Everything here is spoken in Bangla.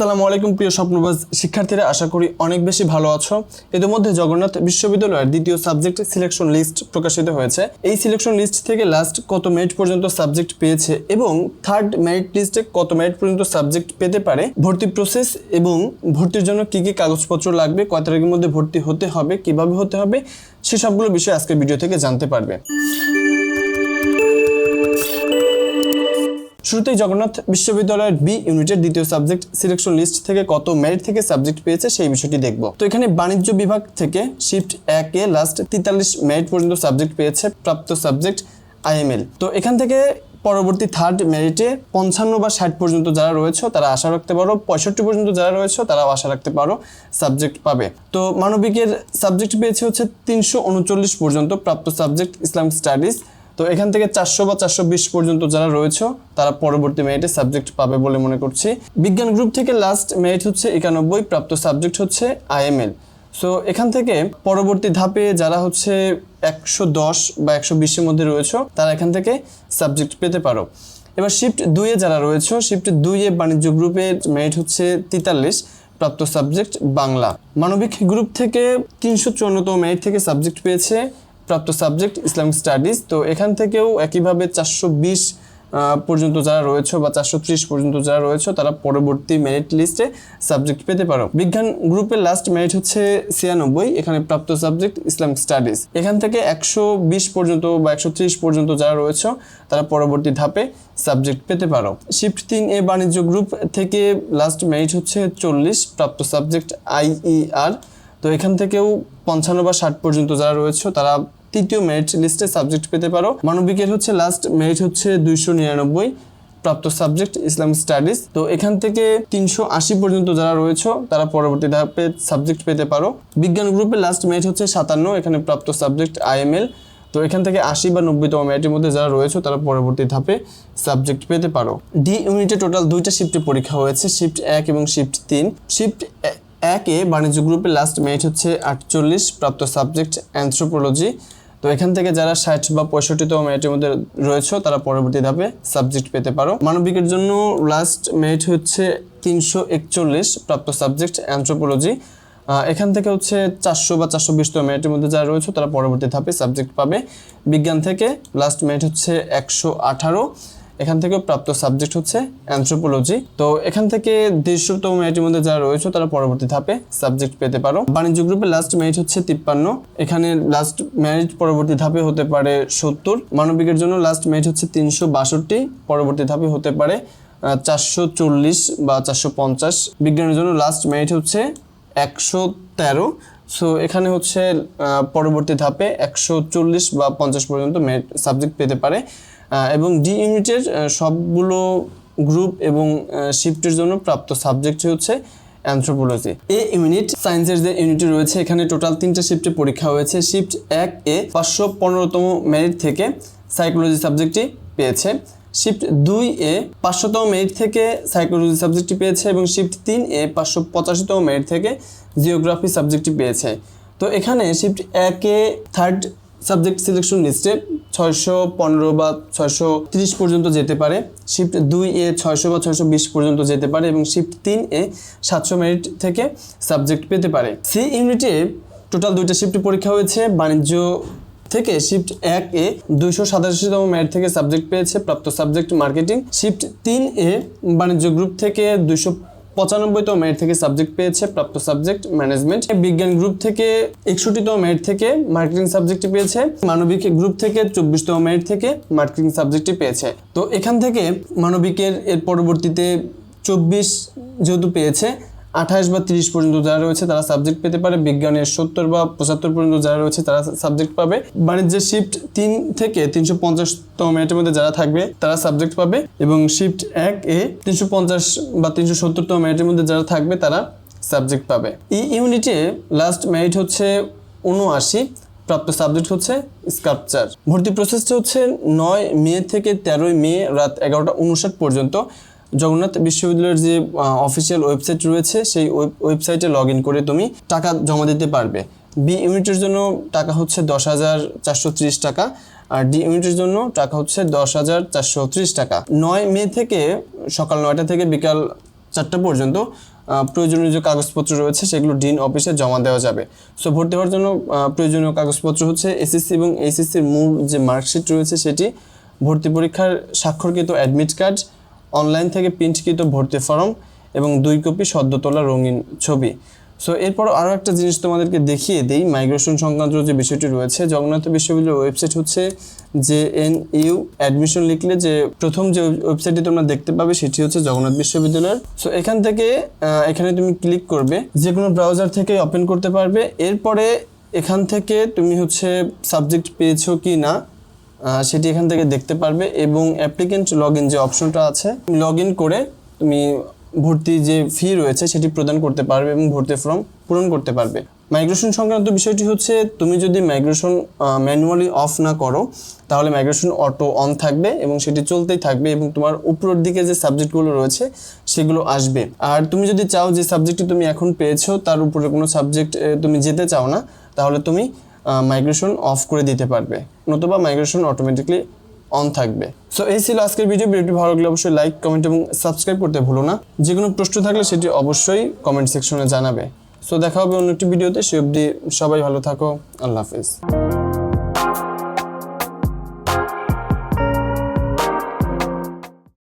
আসসালামু আলাইকুম, প্রিয় স্বপ্নবাজ শিক্ষার্থীরা, আশা করি অনেক বেশি ভালো আছো। ইতিমধ্যে জগন্নাথ বিশ্ববিদ্যালয়ের দ্বিতীয় সাবজেক্ট সিলেকশন লিস্ট প্রকাশিত হয়েছে। এই সিলেকশন লিস্ট থেকে লাস্ট কত মেরিট পর্যন্ত সাবজেক্ট পেয়েছে এবং থার্ড মেরিট লিস্টে কত মেরিট পর্যন্ত সাবজেক্ট পেতে পারে, ভর্তি প্রসেস এবং ভর্তির জন্য কি কি কাগজপত্র লাগবে, কয় তারিখের মধ্যে ভর্তি হতে হবে, কীভাবে হতে হবে সেসবগুলো বিষয় আজকের ভিডিও থেকে জানতে পারবে। শুরুতেই জগন্নাথ বিশ্ববিদ্যালয়ের বি ইউনিটের দ্বিতীয় সাবজেক্ট সিলেকশন লিস্ট থেকে কত মেরিট থেকে সাবজেক্ট পেয়েছে সেই বিষয়টি দেখব। তো এখানে বাণিজ্য বিভাগ থেকে শিফট একে লাস্ট তেতাল্লিশ মেরিট পর্যন্ত সাবজেক্ট পেয়েছে প্রাপ্ত সাবজেক্ট আইএমএল তো এখান থেকে পরবর্তী থার্ড মেরিটে পঞ্চান্ন বা ষাট পর্যন্ত যারা রয়েছে, তারা আশা রাখতে পারো। পঁয়ষট্টি পর্যন্ত যারা রয়েছে, তারাও আশা রাখতে পারো সাবজেক্ট পাবে। তো মানবিকের সাবজেক্ট পেয়েছে হচ্ছে তিনশো উনচল্লিশ পর্যন্ত প্রাপ্ত সাবজেক্ট ইসলামিক স্টাডিজ তো এখান থেকে চারশো বা চারশো বিশ পর্যন্ত যারা রয়েছে, তারা পরবর্তী মেরিটে সাবজেক্ট পাবে বলে মনে করছি। বিজ্ঞান গ্রুপ থেকে লাস্ট মেরিট হচ্ছে একানব্বই, প্রাপ্ত সাবজেক্ট হচ্ছে আইএমএল সো এখান থেকে পরবর্তী ধাপে যারা হচ্ছে একশো দশ বা একশো বিশের মধ্যে রয়েছে, তারা এখান থেকে সাবজেক্ট পেতে পারো। এবার শিফট দুইয়ে যারা রয়েছে শিফট দুইয়ে বাণিজ্য গ্রুপের মেরিট হচ্ছে তেতাল্লিশ, প্রাপ্ত সাবজেক্ট বাংলা। মানবিক গ্রুপ থেকে তিনশো চুয়ান্নতম মেরিট থেকে সাবজেক্ট পেয়েছে প্রাপ্ত সাবজেক্ট ইসলামিক স্টাডিজ তো এখান থেকেও একইভাবে চারশো বিশ পর্যন্ত যারা রয়েছে বা চারশো ত্রিশ পর্যন্ত যারা রয়েছে, তারা পরবর্তী মেরিট লিস্টে সাবজেক্ট পেতে পারো। বিজ্ঞান গ্রুপের লাস্ট মেরিট হচ্ছে ছিয়ানব্বই, এখানে প্রাপ্ত সাবজেক্ট ইসলামিক স্টাডিজ এখান থেকে একশো বিশ পর্যন্ত বা একশো ত্রিশ পর্যন্ত যারা রয়েছে, তারা পরবর্তী ধাপে সাবজেক্ট পেতে পারো। শিফট তিন এ বাণিজ্য গ্রুপ থেকে লাস্ট মেরিট হচ্ছে চল্লিশ, প্রাপ্ত সাবজেক্ট আইইআর তো এখান থেকেও পঞ্চান্ন বা ষাট পর্যন্ত যারা রয়েছে, তারা তৃতীয় মেরিট লিস্টে সাবজেক্ট পেতে পারো। মানবিকের হচ্ছে লাস্ট মেরিট হচ্ছে দুইশো নিরানব্বই, প্রাপ্ত সাবজেক্ট ইসলাম স্টাডিজ তো এখান থেকে তিনশো আশি পর্যন্ত যারা রয়েছে, তারা পরবর্তী ধাপে সাবজেক্ট পেতে পারো। বিজ্ঞান গ্রুপে লাস্ট মেরিট হচ্ছে সাতান্ন, এখানে প্রাপ্ত সাবজেক্ট আইএমএল তো এখান থেকে আশি বা নব্বইতম মেরিটের মধ্যে যারা রয়েছে, তারা পরবর্তী ধাপে সাবজেক্ট পেতে পারো। ডি ইউনিটে টোটাল দুইটা শিফটে পরীক্ষা হয়েছে শিফট এক এবং শিফট তিন। শিফট একে বাণিজ্য গ্রুপে লাস্ট মেরিট হচ্ছে আটচল্লিশ, প্রাপ্ত সাবজেক্ট অ্যান্থ্রোপোলজি তো এখান থেকে যারা ষাট বা পঁয়ষট্টিতম মেরিটের মধ্যে রয়েছে, তারা পরবর্তী ধাপে সাবজেক্ট পেতে পারো। মানবিকের জন্য লাস্ট মেরিট হচ্ছে তিনশো একচল্লিশ প্রাপ্ত সাবজেক্ট অ্যান্থ্রোপোলজি এখান থেকে হচ্ছে চারশো বা চারশো বিশতম মেরিটের মধ্যে যারা রয়েছে, তারা পরবর্তী ধাপে সাবজেক্ট পাবে। বিজ্ঞান থেকে লাস্ট মেরিট হচ্ছে একশো আঠারো। এখান থেকে প্রাপ্ত সাবজেক্ট হচ্ছে অ্যান্থ্রোপোলজি তো এখান থেকে দেড়শোতম মেরিটের মধ্যে যারা রয়েছে, তারা পরবর্তী ধাপে সাবজেক্ট পেতে পারো। বাণিজ্য গ্রুপে লাস্ট মেরিট হচ্ছে তিপ্পান্ন। এখানে লাস্ট মেরিট পরবর্তী ধাপে হতে পারে সত্তর। মানবিকের জন্য লাস্ট মেরিট হচ্ছে তিনশো বাষট্টি। পরবর্তী ধাপে হতে পারে চারশো চল্লিশ বা চারশো পঞ্চাশ। বিজ্ঞানের জন্য লাস্ট মেরিট হচ্ছে একশো তেরো। সো এখানে হচ্ছে পরবর্তী ধাপে একশো চল্লিশ বা পঞ্চাশ পর্যন্ত মেরিট সাবজেক্ট পেতে পারে। এবং ডি ইউনিটের সবগুলো গ্রুপ এবং শিফটের জন্য প্রাপ্ত সাবজেক্ট হচ্ছে অ্যান্থ্রোপোলজি এ ইউনিট সায়েন্সের যে ইউনিট রয়েছে, এখানে টোটাল তিনটা শিফটে পরীক্ষা হয়েছে। শিফট এক এ পাঁচশো পনেরোতম মেরিট থেকে সাইকোলজি সাবজেক্টটি পেয়েছে। শিফট দুই এ পাঁচশোতম মেরিট থেকে সাইকোলজি সাবজেক্টটি পেয়েছে এবং শিফট তিন এ পাঁচশো পঁচাশিতম মেরিট থেকে জিওগ্রাফি সাবজেক্টটি পেয়েছে। তো এখানে শিফট একে থার্ড সাবজেক্ট সিলেকশন লিস্টে ছয়শো পনেরো বা ছয়শো তিরিশ পর্যন্ত যেতে পারে। শিফট দুই এ ছয়শো বা ছয়শো বিশ পর্যন্ত যেতে পারে এবং শিফট তিন এ সাতশো মেরিট থেকে সাবজেক্ট পেতে পারে। সি ইউনিটে টোটাল দুইটা শিফট পরীক্ষা হয়েছে। বাণিজ্য থেকে শিফট এক এ দুইশো সাতাশিতম মেরিট থেকে সাবজেক্ট পেয়েছে প্রাপ্ত সাবজেক্ট মার্কেটিং শিফট তিন এ বাণিজ্য গ্রুপ থেকে দুইশো পঁচানব্বইতম মেয়ের থেকে সাবজেক্ট পেয়েছে প্রাপ্ত সাবজেক্ট ম্যানেজমেন্ট বিজ্ঞান গ্রুপ থেকে একষট্টিতম মেরিট থেকে মার্কেটিং সাবজেক্টটি পেয়েছে। মানবিক গ্রুপ থেকে চব্বিশতম মেয়ের থেকে মার্কেটিং সাবজেক্টটি পেয়েছে। তো এখান থেকে মানবিকের এর পরবর্তীতে চব্বিশ যেহেতু পেয়েছে আঠাশ বা তিরিশ পর্যন্ত যারা রয়েছে তারা সাবজেক্ট পেতে পারে, বিজ্ঞানের সত্তর বা পঁচাত্তর পর্যন্ত যারা রয়েছে তারা সাবজেক্ট পাবে। বাণিজ্যের শিফট তিন থেকে তিনশো পঞ্চাশতম মেরিটের মধ্যে যারা থাকবে, তারা সাবজেক্ট পাবে এবং শিফট এক এ তিনশো পঞ্চাশ বা তিনশো সত্তরতম মেরিটের মধ্যে যারা থাকবে, তারা সাবজেক্ট পাবে। এই ইউনিটে লাস্ট মেরিট হচ্ছে উনআশি প্রাপ্ত সাবজেক্ট হচ্ছে স্কাল্পচার ভর্তি প্রসেসটা হচ্ছে নয় মে থেকে তেরোই মে রাত এগারোটা উনষাট পর্যন্ত। জগন্নাথ বিশ্ববিদ্যালয়ের যে অফিসিয়াল ওয়েবসাইট রয়েছে, সেই ওয়েবসাইটে লগ ইন করে তুমি টাকা জমা দিতে পারবে। বি ইউনিটের জন্য টাকা হচ্ছে দশ হাজার চারশো ত্রিশ টাকা, আর ডি ইউনিটের জন্য টাকা হচ্ছে দশ হাজার চারশো ত্রিশ টাকা। নয় মে থেকে সকাল নয়টা থেকে বিকাল চারটা পর্যন্ত প্রয়োজনীয় যে কাগজপত্র রয়েছে, সেগুলো ডিন অফিসে জমা দেওয়া যাবে। সো ভর্তি হওয়ার জন্য প্রয়োজনীয় কাগজপত্র হচ্ছে এসএসসি এবং এইচএসসির মূল যে মার্কশিট রয়েছে, সেটি ভর্তি পরীক্ষার স্বাক্ষরকৃত অ্যাডমিট কার্ড অনলাইন থেকে প্রিন্টকৃত ভর্তি ফর্ম এবং দুই কপি সদ্য তোলা রঙিন ছবি। সো এরপর আরও একটা জিনিস তোমাদেরকে দেখিয়ে দিই মাইগ্রেশন সংক্রান্ত যে বিষয়টি রয়েছে, জগন্নাথ বিশ্ববিদ্যালয়ের ওয়েবসাইট হচ্ছে যে এন ইউ অ্যাডমিশন লিখলে যে প্রথম যে ওয়েবসাইটটি তোমরা দেখতে পাবে সেটি হচ্ছে জগন্নাথ বিশ্ববিদ্যালয়ের। সো এখান থেকে এখানে তুমি ক্লিক করবে যে কোনো ব্রাউজার থেকে ওপেন করতে পারবে। এরপরে এখান থেকে তুমি হচ্ছে সাবজেক্ট পেয়েছ কি না সেটি এখান থেকে দেখতে পারবে এবং অ্যাপ্লিকেন্ট লগ যে অপশনটা আছে লগ করে তুমি ভর্তি যে ফি রয়েছে সেটি প্রদান করতে পারবে এবং ভর্তি ফর্ম পূরণ করতে পারবে। মাইগ্রেশন সংক্রান্ত বিষয়টি হচ্ছে, তুমি যদি মাইগ্রেশন ম্যানুয়ালি অফ না করো, তাহলে মাইগ্রেশন অটো অন থাকবে এবং সেটি চলতেই থাকবে এবং তোমার উপরের দিকে যে সাবজেক্টগুলো রয়েছে সেগুলো আসবে। আর তুমি যদি চাও যে সাবজেক্টটি তুমি এখন পেয়েছ, তার উপরে কোনো সাবজেক্ট তুমি যেতে চাও না, তাহলে তুমি মাইগ্রেশন অফ করে দিতে পারবে। নতুবা মাইগ্রেশন অটোমেটিকলি অন থাকবে। সো এই ছিল আজকের ভিডিও ভিডিওটি ভালো লাগলে অবশ্যই লাইক কমেন্ট এবং সাবস্ক্রাইব করতে ভুলো না। যে কোনো প্রশ্ন থাকলে সেটি অবশ্যই কমেন্ট সেকশনে জানাবে। সো দেখা হবে অন্য একটি ভিডিওতে সে অবধি সবাই ভালো থাকো। আল্লাহ হাফিজ।